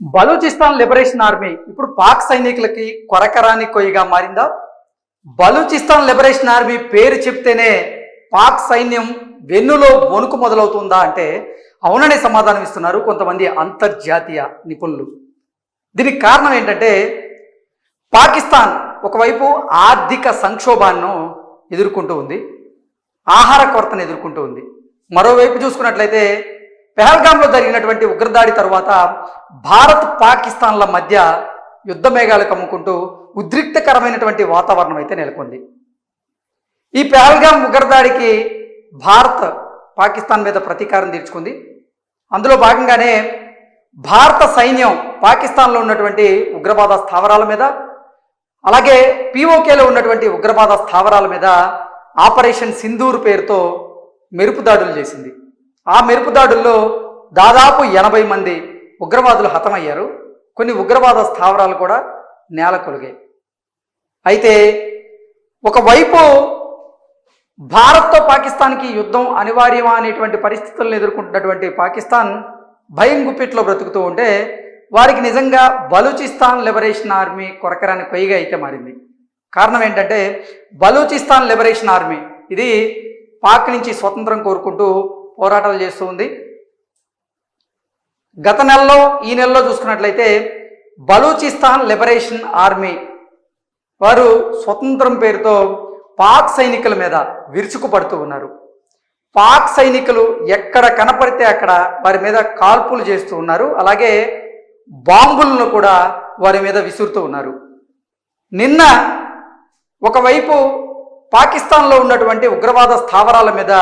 Balochistan liberation army ఇప్పుడు పాక్ సైనికులకి కొరకరాని కొయ్యగా మారిందా? బలూచిస్తాన్ లిబరేషన్ ఆర్మీ పేరు చెప్తేనే పాక్ సైన్యం వెన్నులో వణుకు మొదలవుతుందా అంటే అవుననే సమాధానం ఇస్తున్నారు కొంతమంది అంతర్జాతీయ నిపుణులు. దీనికి కారణం ఏంటంటే పాకిస్తాన్ ఒకవైపు ఆర్థిక సంక్షోభాన్ని ఎదుర్కొంటూ ఉంది ఆహార కొరతను ఎదుర్కొంటూ ఉంది. మరోవైపు చూసుకున్నట్లయితే పెహల్గాంలో జరిగినటువంటి ఉగ్రదాడి తరువాత భారత్ పాకిస్తాన్ల మధ్య యుద్ధమేఘాలు కమ్ముకుంటూ ఉద్రిక్తకరమైనటువంటి వాతావరణం అయితే నెలకొంది. ఈ పెహల్గాం ఉగ్రదాడికి భారత్ పాకిస్తాన్ మీద ప్రతీకారం తీర్చుకుంది. అందులో భాగంగానే భారత సైన్యం పాకిస్తాన్లో ఉన్నటువంటి ఉగ్రవాద స్థావరాల మీద అలాగే పీఓకేలో ఉన్నటువంటి ఉగ్రవాద స్థావరాల మీద ఆపరేషన్ సింధూర్ పేరుతో మెరుపు దాడులు చేసింది. ఆ మెరుపు దాడుల్లో దాదాపు ఎనభై మంది ఉగ్రవాదులు హతమయ్యారు. కొన్ని ఉగ్రవాద స్థావరాలు కూడా నేల కొలిగాయి. అయితే ఒకవైపు భారత్తో పాకిస్తాన్కి యుద్ధం అనివార్యమా అనేటువంటి పరిస్థితులను ఎదుర్కొంటున్నటువంటి పాకిస్తాన్ భయం గుప్పిట్లో బ్రతుకుతూ ఉంటే వారికి నిజంగా బలూచిస్తాన్ లిబరేషన్ ఆర్మీ కొరకరాని పొయ్యిగా అయితే మారింది. కారణం ఏంటంటే బలూచిస్తాన్ లిబరేషన్ ఆర్మీ ఇది పాక్ నుంచి స్వతంత్రం కోరుకుంటూ పోరాటాలు చేస్తూ ఉంది. గత నెలలో ఈ నెలలో చూసుకున్నట్లయితే బలూచిస్తాన్ లిబరేషన్ ఆర్మీ వారు స్వతంత్రం పేరుతో పాక్ సైనికుల మీద విరుచుకుపడుతూ ఉన్నారు. పాక్ సైనికులు ఎక్కడ కనపడితే అక్కడ వారి మీద కాల్పులు చేస్తూ ఉన్నారు. అలాగే బాంబులను కూడా వారి మీద విసురుతూ ఉన్నారు. నిన్న ఒకవైపు పాకిస్తాన్లో ఉన్నటువంటి ఉగ్రవాద స్థావరాల మీద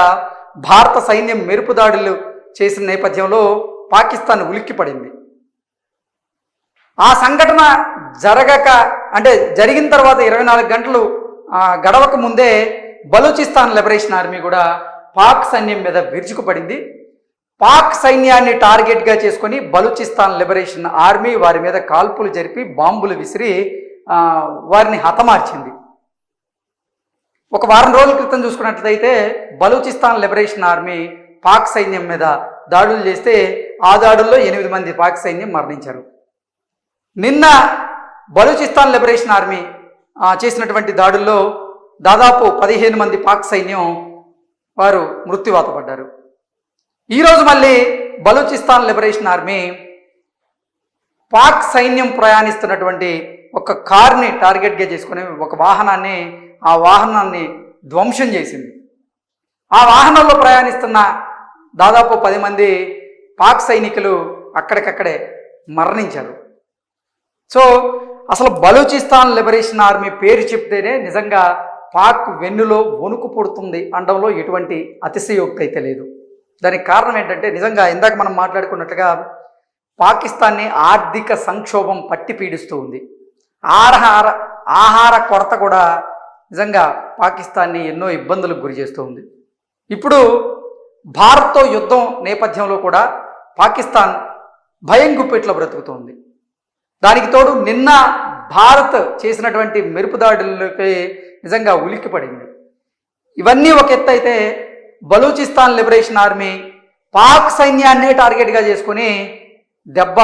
భారత సైన్యం మెరుపు దాడులు చేసిన నేపథ్యంలో పాకిస్తాన్ ఉలిక్కిపడింది. ఆ సంఘటన జరగక అంటే జరిగిన తర్వాత ఇరవై నాలుగు గంటలు గడవక ముందే బలూచిస్తాన్ లిబరేషన్ ఆర్మీ కూడా పాక్ సైన్యం మీద విరుచుకుపడింది. పాక్ సైన్యాన్ని టార్గెట్గా చేసుకొని బలూచిస్తాన్ లిబరేషన్ ఆర్మీ వారి మీద కాల్పులు జరిపి బాంబులు విసిరి వారిని హతమార్చింది. ఒక వారం రోజుల క్రితం చూసుకున్నట్లయితే బలూచిస్తాన్ లిబరేషన్ ఆర్మీ పాక్ సైన్యం మీద దాడులు చేస్తే ఆ దాడుల్లో ఎనిమిది మంది పాక్ సైన్యం మరణించారు. నిన్న బలూచిస్తాన్ లిబరేషన్ ఆర్మీ చేసినటువంటి దాడుల్లో దాదాపు పదిహేను మంది పాక్ సైన్యం వారు మృత్యువాత పడ్డారు. ఈరోజు మళ్ళీ బలూచిస్తాన్ లిబరేషన్ ఆర్మీ పాక్ సైన్యం ప్రయాణిస్తున్నటువంటి ఒక కార్ని టార్గెట్గా చేసుకుని ఒక వాహనాన్ని ఆ వాహనాన్ని ధ్వంసం చేసింది. ఆ వాహనంలో ప్రయాణిస్తున్న దాదాపు పది మంది పాక్ సైనికులు అక్కడికక్కడే మరణించారు. సో అసలు బలూచిస్తాన్ లిబరేషన్ ఆర్మీ పేరు చెప్తేనే నిజంగా పాక్ వెన్నులో వణుకు పుడుతుంది అనడంలో ఎటువంటి అతిశయోక్తి అయితే లేదు. దానికి కారణం ఏంటంటే నిజంగా ఇందాక మనం మాట్లాడుకున్నట్లుగా పాకిస్తాన్ని ఆర్థిక సంక్షోభం పట్టి పీడిస్తూ ఉంది. ఆహార ఆహార కొరత కూడా నిజంగా పాకిస్తాన్ని ఎన్నో ఇబ్బందులకు గురి చేస్తూ ఉంది. ఇప్పుడు భారత్తో యుద్ధం నేపథ్యంలో కూడా పాకిస్తాన్ భయం గుప్పెట్లో బ్రతుకుతోంది. దానికి తోడు నిన్న భారత్ చేసినటువంటి మెరుపు దాడులకి నిజంగా ఉలిక్కిపడింది. ఇవన్నీ ఒక ఎత్తు అయితే బలూచిస్తాన్ లిబరేషన్ ఆర్మీ పాక్ సైన్యాన్నే టార్గెట్గా చేసుకొని దెబ్బ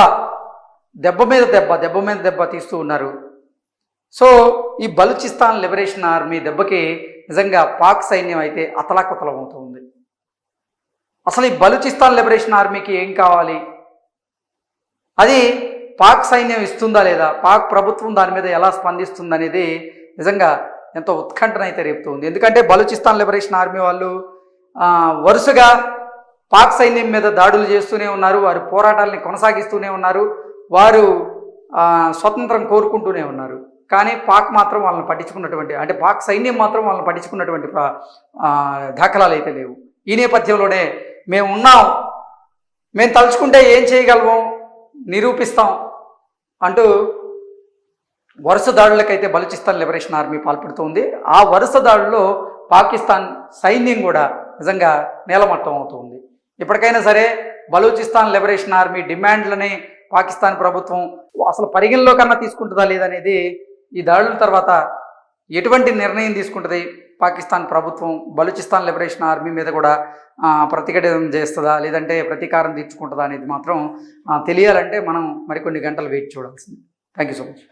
దెబ్బ మీద దెబ్బ దెబ్బ మీద దెబ్బ తీస్తూ ఉన్నారు. సో ఈ బలూచిస్తాన్ లిబరేషన్ ఆర్మీ దెబ్బకి నిజంగా పాక్ సైన్యం అయితే అతలాకుతలం అవుతుంది. అసలు ఈ బలూచిస్తాన్ లిబరేషన్ ఆర్మీకి ఏం కావాలి? అది పాక్ సైన్యం ఇస్తుందా లేదా? పాక్ ప్రభుత్వం దాని మీద ఎలా స్పందిస్తుంది అనేది నిజంగా ఎంతో ఉత్కంఠనైతే రేపుతుంది. ఎందుకంటే బలూచిస్తాన్ లిబరేషన్ ఆర్మీ వాళ్ళు వరుసగా పాక్ సైన్యం మీద దాడులు చేస్తూనే ఉన్నారు వారి పోరాటాలని కొనసాగిస్తూనే ఉన్నారు వారు స్వతంత్రం కోరుకుంటూనే ఉన్నారు. కానీ పాక్ మాత్రం వాళ్ళని పట్టించుకున్నటువంటి అంటే పాక్ సైన్యం మాత్రం వాళ్ళని పట్టించుకున్నటువంటి దాఖలాలు అయితే లేవు. ఈ నేపథ్యంలోనే మేము ఉన్నాం. మేము తలుచుకుంటే ఏం చేయగలము? నిరూపిస్తాం అంటూ వరుస దాడులకైతే బలూచిస్తాన్ లిబరేషన్ ఆర్మీ పాల్పడుతోంది. ఆ వరుస దాడుల్లో పాకిస్తాన్ సైన్యం కూడా నిజంగా నేలమట్టం అవుతుంది. ఇప్పటికైనా సరే బలూచిస్తాన్ లిబరేషన్ ఆర్మీ డిమాండ్లని పాకిస్తాన్ ప్రభుత్వం అసలు పరిగణలో కన్నా తీసుకుంటుందా లేదనేది ఈ దాడుల తర్వాత ఎటువంటి నిర్ణయం తీసుకుంటుంది? పాకిస్తాన్ ప్రభుత్వం బలూచిస్తాన్ లిబరేషన్ ఆర్మీ మీద కూడా ప్రతిఘటన చేస్తుందా? లేదంటే ప్రతీకారం తీర్చుకుంటుందా అనేది మాత్రం తెలియాలంటే మనం మరికొన్ని గంటలు వెయిట్ చూడాల్సింది. Thank you so much